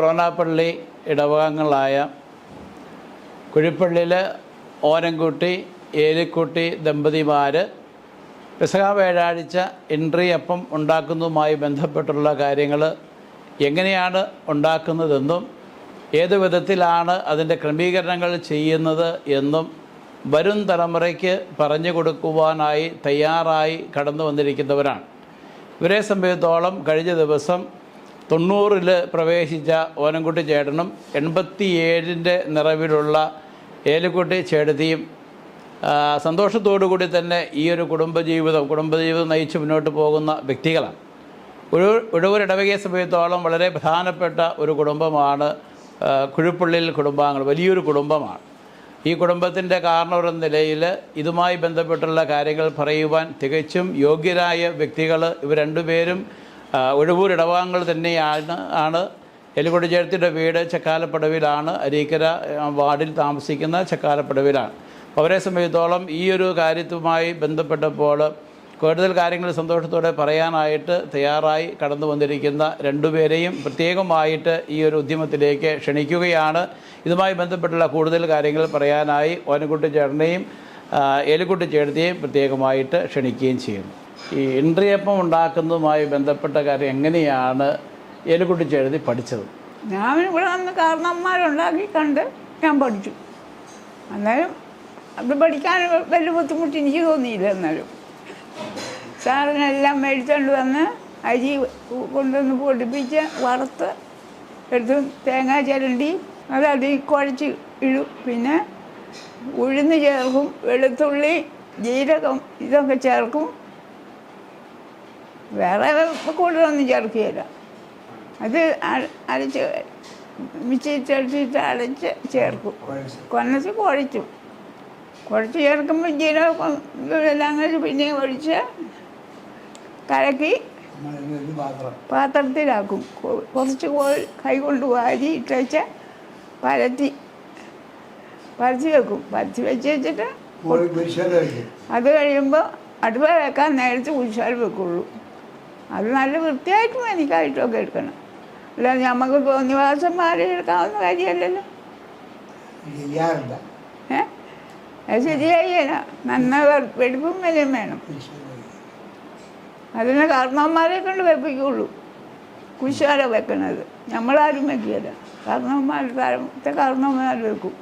പിഴവൂർ പള്ളി ഇടവകങ്ങളായ കുഴിപ്പള്ളിയിൽ ഓരൻകുട്ടി ഏലിക്കുട്ടി ദമ്പതിമാർ പെസഹ വ്യാഴാഴ്ച എൻട്രി അപ്പം ഉണ്ടാക്കുന്നതുമായി ബന്ധപ്പെട്ടുള്ള കാര്യങ്ങൾ എങ്ങനെയാണ് ഉണ്ടാക്കുന്നതെന്നും ഏത് വിധത്തിലാണ് അതിന്റെ ക്രമീകരണങ്ങൾ ചെയ്യുന്നത് എന്നും വരും തലമുറയ്ക്ക് പറഞ്ഞു കൊടുക്കുവാനായി തയ്യാറായി കടന്നു വന്നിരിക്കുന്നവരാണ്. ഇവരെ സംബന്ധിച്ചോളം കഴിഞ്ഞ ദിവസം തൊണ്ണൂറിൽ പ്രവേശിച്ച ഓനംകുട്ടി ചേട്ടനും എൺപത്തി ഏഴിന്റെ നിറവിലുള്ള ഏലക്കുട്ടി ചേട്ടത്തിയും സന്തോഷത്തോടു കൂടി തന്നെ ഈ ഒരു കുടുംബജീവിതം കുടുംബജീവിതം നയിച്ച് മുന്നോട്ട് പോകുന്ന വ്യക്തികളാണ്. ഒരു ഉഴവൂർ ഇടവകയെ സമയത്തോളം വളരെ പ്രധാനപ്പെട്ട ഒരു കുടുംബമാണ് കുഴിപ്പള്ളിൽ കുടുംബാംഗങ്ങൾ വലിയൊരു കുടുംബമാണ്. ഈ കുടുംബത്തിന്റെ കാരണവർ എന്ന നിലയിൽ ഇതുമായി ബന്ധപ്പെട്ടുള്ള കാര്യങ്ങൾ പറയുവാൻ തികച്ചും യോഗ്യരായ വ്യക്തികൾ ഇവർ രണ്ടുപേരും ഉഴവൂർ ഇടവാങ്ങൾ തന്നെയാണ് ആണ്. എലിക്കുട്ടി ചേർത്തിയുടെ വീട് ചക്കാലപ്പടവിലാണ്. അരീക്കര വാർഡിൽ താമസിക്കുന്ന ചക്കാലപ്പടവിലാണ്. അവരെ സംബന്ധിച്ചിടത്തോളം ഈ ഒരു കാര്യത്തുമായി ബന്ധപ്പെട്ടപ്പോൾ കൂടുതൽ കാര്യങ്ങൾ സന്തോഷത്തോടെ പറയാനായിട്ട് തയ്യാറായി കടന്നു വന്നിരിക്കുന്ന രണ്ടുപേരെയും പ്രത്യേകമായിട്ട് ഈ ഒരു ഉദ്യമത്തിലേക്ക് ക്ഷണിക്കുകയാണ്. ഇതുമായി ബന്ധപ്പെട്ടുള്ള കൂടുതൽ കാര്യങ്ങൾ പറയാനായി ഓനക്കുട്ടി ചേട്ടനെയും ആ, ഏലിക്കുട്ടി ചേട്ടത്തെയും പ്രത്യേകമായിട്ട് ക്ഷണിക്കുകയും ചെയ്യുന്നു. ഈ ഇൻട്രിയപ്പം ഉണ്ടാക്കുന്നതുമായി ബന്ധപ്പെട്ട കാര്യം എങ്ങനെയാണ് എലിക്കുട്ടിച്ച് എഴുതി പഠിച്ചത്? ഞാൻ ഇവിടെ വന്ന് കാരണന്മാരുണ്ടാക്കി കണ്ട് ഞാൻ പഠിച്ചു. അന്നേരം അത് പഠിക്കാൻ വലിയ ബുദ്ധിമുട്ട് എനിക്ക് തോന്നിയില്ല എന്നാലും. സാറിനെല്ലാം മേടിച്ചുകൊണ്ട് വന്ന് അരി കൊണ്ടുവന്ന് പൊടിപ്പിച്ച് വറുത്ത് എടുത്ത് തേങ്ങ ചിരണ്ടി അത് അതിൽ കുഴച്ച് ഇടും. പിന്നെ ഉഴുന്ന് ചേർക്കും വെളുത്തുള്ളി ജീരകം ഇതൊക്കെ ചേർക്കും. വേറെ കൂടുതലൊന്നും ചേർക്കുകയില്ല. അത് അര- അരച്ച് മിച്ചിട്ടടിച്ചിട്ട് അടച്ച് ചേർക്കും. കൊന്നച്ച് കുഴച്ചു കുഴച്ച് ചേർക്കുമ്പോൾ ജീരകം എല്ലാം കൂടി പിന്നെ ഒഴിച്ച് കലക്കി പാത്രത്തിലാക്കും. കുറച്ച് കോഴി കൈ കൊണ്ട് വാരി ഇട്ടേച്ച് പരത്തി പരത്തി വെക്കും. പരത്തി വെച്ച് വെച്ചിട്ട് അത് കഴിയുമ്പോൾ അടുപ്പ് വെക്കാൻ നേരത്തെ കുഴിച്ചാൽ വെക്കുള്ളൂ. അത് നല്ല വൃത്തിയായിട്ടും എനിക്കായിട്ടുമൊക്കെ എടുക്കണം. അല്ലാതെ നമുക്ക് നിവാസം മാറി എടുക്കാവുന്ന കാര്യമല്ലല്ലോ ഏ? അത് ശരിയായില്ല. നന്ന വെടിപ്പും വിലയും വേണം. അതിനെ കാരണവന്മാരെ കൊണ്ട് വെപ്പിക്കുള്ളൂ. കുശാല വെക്കണത്. നമ്മളാരും വെക്കില്ല. കാരണവന്മാർ താഴത്തെ കാരണവന്മാർ വെക്കും.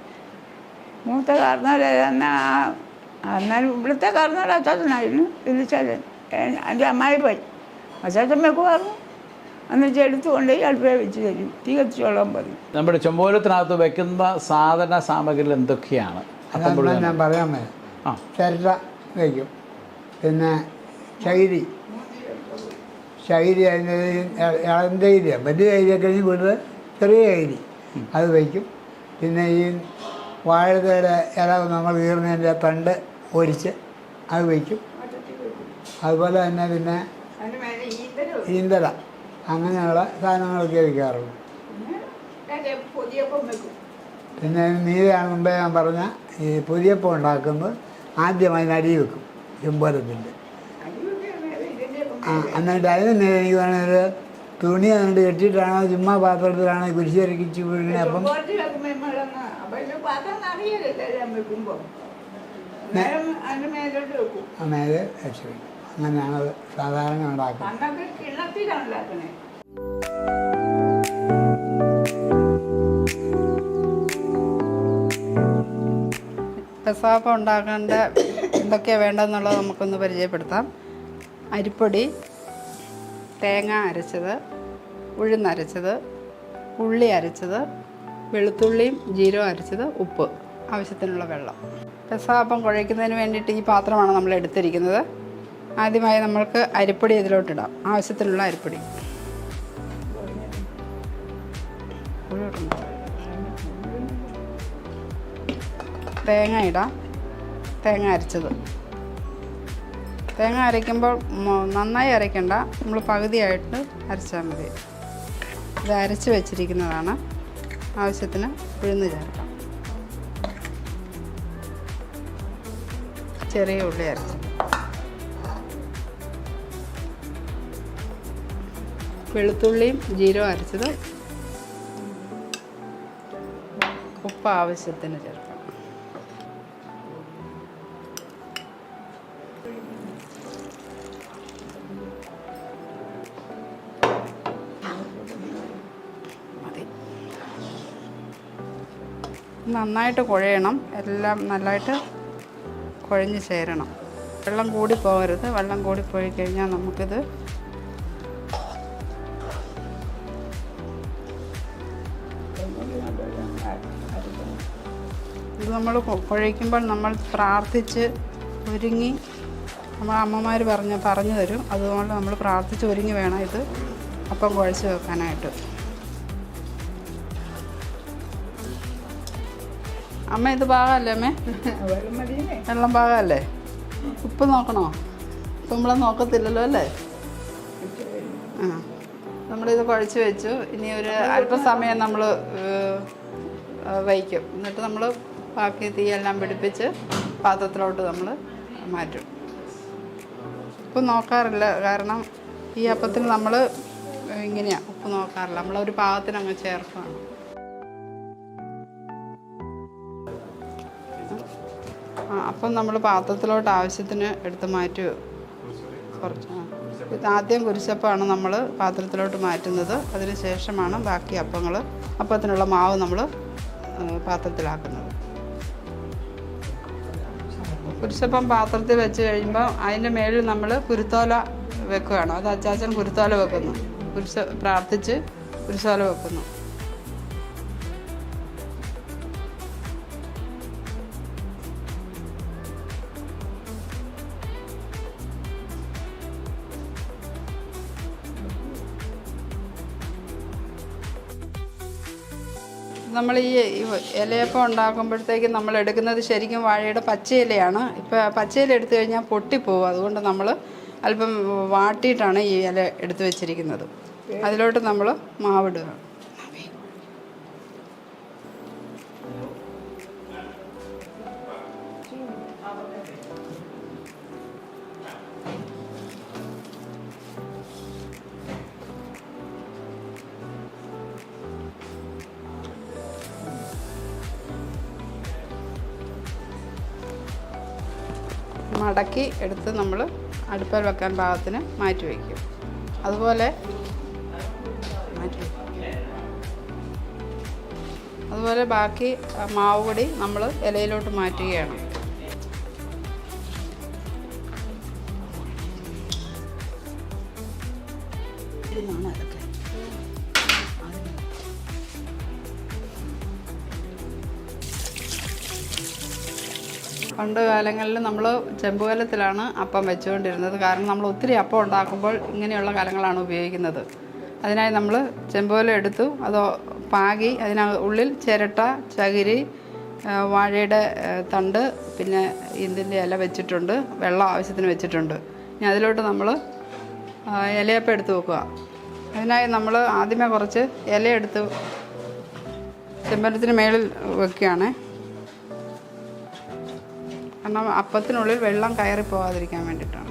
മൂത്ത കാരണവരെ തന്നെ ആ എന്നാലും ഇവിടുത്തെ കാരണവരാത്തതിനായിരുന്നു ഇല്ലിച്ചാച്ചൻ എന്റെ അമ്മായി പോയി. അച്ചാച്ചൻ വെക്കുമായിരുന്നു എന്നിട്ട് എടുത്തു കൊണ്ടുപോയി അടുപ്പേ വെച്ച് തരും. തീ കത്തിച്ചോളാൻ പറയും. നമ്മുടെ ചെമ്പോലത്തിനകത്ത് വെക്കുന്ന സാധന സാമഗ്രികൾ എന്തൊക്കെയാണ്. ഞാൻ പറയാൻ ആ. ചിരട്ട വയ്ക്കും പിന്നെ ശൈലി. ശൈലി അതിന്റെ ഇളന്ത ചകിരിയ വലിയ ചകിരിയൊക്കെ കഴിഞ്ഞ് കൂടുതൽ ചെറിയ ചകിരി അത് വയ്ക്കും പിന്നെ ഈ വാഴത്തയുടെ ഇല നമ്മൾ കീറുന്നതിന്റെ തണ്ട് ഒരിച്ച് അത് വയ്ക്കും അതുപോലെ തന്നെ പിന്നെ ഈന്തല അങ്ങനെയുള്ള സാധനങ്ങളൊക്കെ വയ്ക്കാറുള്ളൂ പിന്നെ നീരാണ് മുമ്പേ ഞാൻ പറഞ്ഞ ഈ പുതിയപ്പം ഉണ്ടാക്കുന്നത് ആദ്യം അതിന് അരി വെക്കും ചെമ്പോലത്തിന്റെ ആ എന്നിട്ട് അതിന് എനിക്ക് വേണമെങ്കിൽ തുണി എന്നിട്ട് കെട്ടിയിട്ടാണോ ചുമ്മാ പാത്രത്തിലാണോ കുരിശിറക്കിച്ച് വീഴുന്നത്. അപ്പം മേലെ വയ്ക്കും അങ്ങനെയാണ് സാധാരണ ഉണ്ടാക്കുന്നത്. കിണ്ണത്തിലാണ് ഉണ്ടാക്കണേ. പെസാപ്പം ഉണ്ടാക്കേണ്ട എന്തൊക്കെയാണ് വേണ്ടതെന്നുള്ളത് നമുക്കൊന്ന് പരിചയപ്പെടുത്താം. അരിപ്പൊടി തേങ്ങ അരച്ചത് ഉഴുന്നരച്ചത് ഉള്ളി അരച്ചത് വെളുത്തുള്ളിയും ജീരവും അരച്ചത് ഉപ്പ് ആവശ്യത്തിനുള്ള വെള്ളം. പെസാപ്പം കുഴയ്ക്കുന്നതിന് വേണ്ടിയിട്ട് ഈ പാത്രമാണ് നമ്മൾ എടുത്തിരിക്കുന്നത്. ആദ്യമായി നമ്മൾക്ക് അരിപ്പൊടി ഇതിലോട്ടിടാം. ആവശ്യത്തിനുള്ള അരിപ്പൊടി? തേങ്ങ ഇടാം. തേങ്ങ അരച്ചത്. തേങ്ങ അരയ്ക്കുമ്പോൾ നന്നായി അരയ്ക്കണ്ട. നമ്മൾ പകുതിയായിട്ട് അരച്ചാൽ മതി. ഇത് അരച്ച് വെച്ചിരിക്കുന്നതാണ്. ആവശ്യത്തിന് ഉഴുന്ന് ചേർക്കാം. ചെറിയ ഉള്ളി അരച്ച്. വെളുത്തുള്ളിയും ജീരകം അരച്ചത് ഉപ്പ് ആവശ്യത്തിന് ചേർക്കാം. നന്നായിട്ട് കുഴയണം. എല്ലാം നല്ലതായിട്ട് കുഴഞ്ഞ് ചേരണം. വെള്ളം കൂടി പോകരുത്. വെള്ളം കൂടി പോയി കഴിഞ്ഞാൽ നമുക്കിത് ഇത് നമ്മൾ കുഴയ്ക്കുമ്പോൾ നമ്മൾ പ്രാർത്ഥിച്ച് ഒരുങ്ങി നമ്മൾ അമ്മമാർ പറഞ്ഞ് പറഞ്ഞു തരും. അതുകൊണ്ട് നമ്മൾ പ്രാർത്ഥിച്ച് ഒരുങ്ങി വേണം ഇത് അപ്പം കുഴച്ച് വെക്കാനായിട്ട്. അമ്മ ഇത് പാകമല്ലേ അമ്മേ? വെള്ളം പാകമല്ലേ ഉപ്പ് നോക്കണോ? ഉപ്പ് നമ്മളെ നോക്കത്തില്ലല്ലോ അല്ലേ? ആ. നമ്മളിത് കുഴച്ച് വെച്ചു. ഇനി ഒരു അല്പസമയം നമ്മൾ വയ്ക്കും. എന്നിട്ട് നമ്മൾ ബാക്കി തീയെല്ലാം പിടിപ്പിച്ച് പാത്രത്തിലോട്ട് നമ്മൾ മാറ്റും. ഉപ്പ് നോക്കാറില്ല. കാരണം ഈ അപ്പത്തിന് നമ്മൾ ഇങ്ങനെയാണ് ഉപ്പ് നോക്കാറില്ല. നമ്മളൊരു പാകത്തിന് അങ്ങ് ചേർക്കുകയാണ് അപ്പം നമ്മൾ പാത്രത്തിലോട്ട് ആവശ്യത്തിന് എടുത്ത് മാറ്റി കുറച്ച് ഇത് ആദ്യം കുരിശപ്പമാണ് നമ്മൾ പാത്രത്തിലോട്ട് മാറ്റുന്നത്. അതിന് ശേഷമാണ് ബാക്കി അപ്പങ്ങൾ അപ്പത്തിനുള്ള മാവ് നമ്മൾ പാത്രത്തിലാക്കുന്നത്. കുരിശപ്പം പാത്രത്തിൽ വെച്ച് കഴിയുമ്പോൾ അതിന്റെ മേളിൽ നമ്മൾ കുരുത്തോല വെക്കുകയാണ്. അത് അച്ചാച്ചൻ കുരുത്തോല വെക്കുന്നു. കുരിശ പ്രാർത്ഥിച്ച് കുരിശോല വെക്കുന്നു. നമ്മൾ ഈ ഇലയപ്പം ഉണ്ടാക്കുമ്പോഴത്തേക്കും നമ്മൾ എടുക്കുന്നത് ശരിക്കും വാഴയുടെ പച്ചയിലയാണ്. ഇപ്പോൾ പച്ച ഇല എടുത്തു കഴിഞ്ഞാൽ പൊട്ടിപ്പോവും. അതുകൊണ്ട് നമ്മൾ അല്പം വാട്ടിയിട്ടാണ് ഈ ഇല എടുത്തു വെച്ചിരിക്കുന്നത്. അതിലോട്ട് നമ്മൾ മാവിടുക എടുത്ത് നമ്മൾ അടുപ്പിൽ വെക്കാൻ പാകത്തിന് മാറ്റി വയ്ക്കും. അതുപോലെ അതുപോലെ ബാക്കി മാവ് പൊടി നമ്മൾ ഇലയിലോട്ട് മാറ്റുകയാണ്. പണ്ട് കാലങ്ങളിൽ നമ്മൾ ചെമ്പുകലത്തിലാണ് അപ്പം വെച്ചുകൊണ്ടിരുന്നത്. കാരണം നമ്മൾ ഒത്തിരി അപ്പം ഉണ്ടാക്കുമ്പോൾ ഇങ്ങനെയുള്ള കലങ്ങളാണ് ഉപയോഗിക്കുന്നത്. അതിനായി നമ്മൾ ചെമ്പുകലം എടുത്തു. അത് പാകി അതിന ഉള്ളിൽ ചിരട്ട ചകിരി വാഴയുടെ തണ്ട് പിന്നെ ഇതിന്റെ ഇല വെച്ചിട്ടുണ്ട്. വെള്ളം ആവശ്യത്തിന് വെച്ചിട്ടുണ്ട്. ഇനി അതിലോട്ട് നമ്മൾ ഇലയപ്പം എടുത്ത് വെക്കുക. അതിനായി നമ്മൾ ആദ്യമേ കുറച്ച് ഇലയെടുത്ത് ചെമ്പരത്തിന് മേളിൽ വെക്കുകയാണേ. കാരണം അപ്പത്തിനുള്ളിൽ വെള്ളം കയറി പോകാതിരിക്കാൻ വേണ്ടിയിട്ടാണ്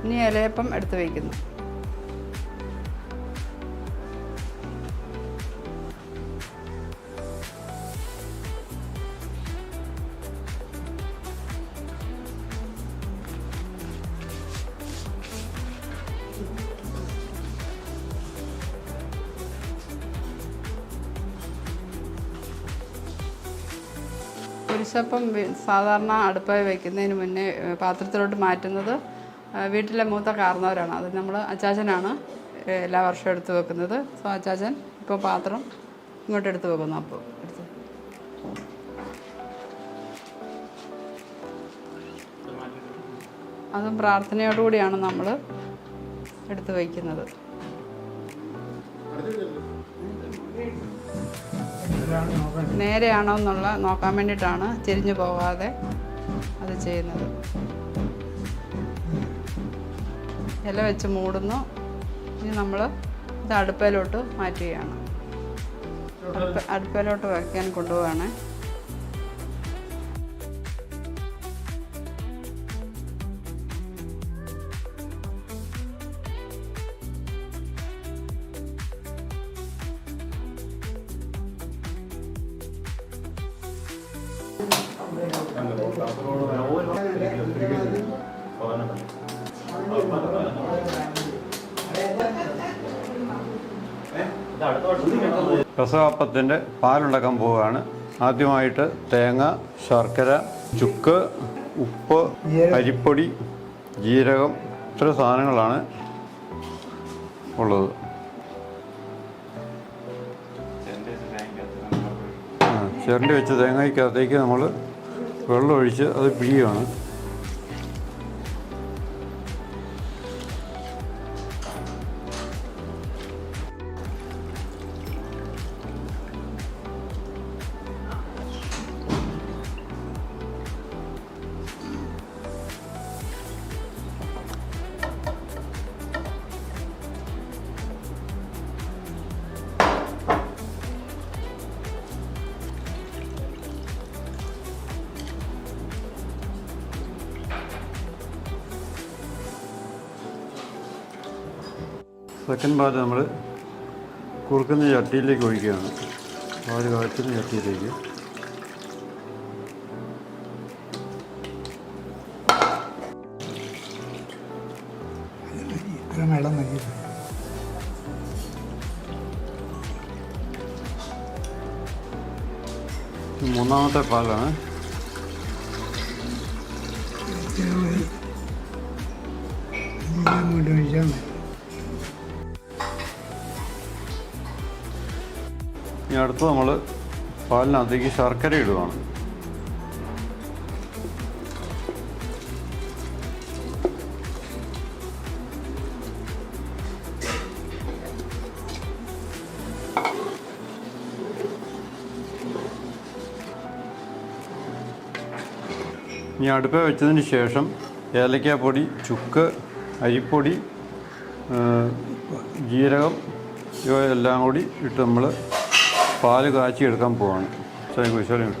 ഇനി ഇലയപ്പം എടുത്ത് വയ്ക്കുന്നു കുരിശപ്പം സാധാരണ അടുപ്പായി വയ്ക്കുന്നതിന് മുന്നേ പാത്രത്തിലോട്ട് മാറ്റുന്നത് വീട്ടിലെ മൂത്ത കാർന്നവരാണ്. അത് നമ്മൾ അച്ചാച്ചനാണ് എല്ലാ വർഷവും എടുത്തു വെക്കുന്നത്. സോ അച്ചാച്ചൻ ഇപ്പോൾ പാത്രം ഇങ്ങോട്ട് എടുത്ത് വെക്കുന്നു. അപ്പോൾ എടുത്ത് അതും പ്രാർത്ഥനയോടുകൂടിയാണ് നമ്മൾ എടുത്തു വയ്ക്കുന്നത് നേരെയാണോ എന്നുള്ള നോക്കാൻ വേണ്ടിയിട്ടാണ് തിരിഞ്ഞു പോകാതെ അത് ചെയ്യുന്നത്. ഇല വെച്ച് മൂടുന്നു. ഇനി നമ്മൾ ഇത് അടുപ്പയിലോട്ട് മാറ്റുകയാണ്. അടുപ്പ അടുപ്പയിലോട്ട് വയ്ക്കാൻ കൊണ്ടുപോവാണ് രസകപ്പത്തിന്റെ പാലുണ്ടാക്കാൻ പോവുകയാണ്. ആദ്യമായിട്ട് തേങ്ങ ശർക്കര ചുക്ക് ഉപ്പ് അരിപ്പൊടി ജീരകം ഇത്ര സാധനങ്ങളാണ് ഉള്ളത്. ചിരണ്ടി വെച്ച തേങ്ങയ്ക്കകത്തേക്ക് നമ്മൾ വെള്ളം ഒഴിച്ച് അത് പിഴിയുകയാണ് സെക്കൻഡ് പാൽ നമ്മൾ കുറുക്കുന്ന ചട്ടിയിലേക്ക് ഒഴിക്കുകയാണ്. പാൽ കാച്ചുന്ന ചട്ടിയിലേക്ക്. മൂന്നാമത്തെ പാലാണ്. ഇനി അടുത്ത് നമ്മൾ പാലിനകത്തേക്ക് ശർക്കര ഇടുകയാണ് ഇനി അടുപ്പ് വെച്ചതിന് ശേഷം ഏലക്കാപ്പൊടി ചുക്ക് അരിപ്പൊടി ജീരകം ഇവ എല്ലാം കൂടി ഇട്ട് നമ്മൾ പാൽ കാച്ചി എടുക്കാൻ പോവാണ് കുശാലും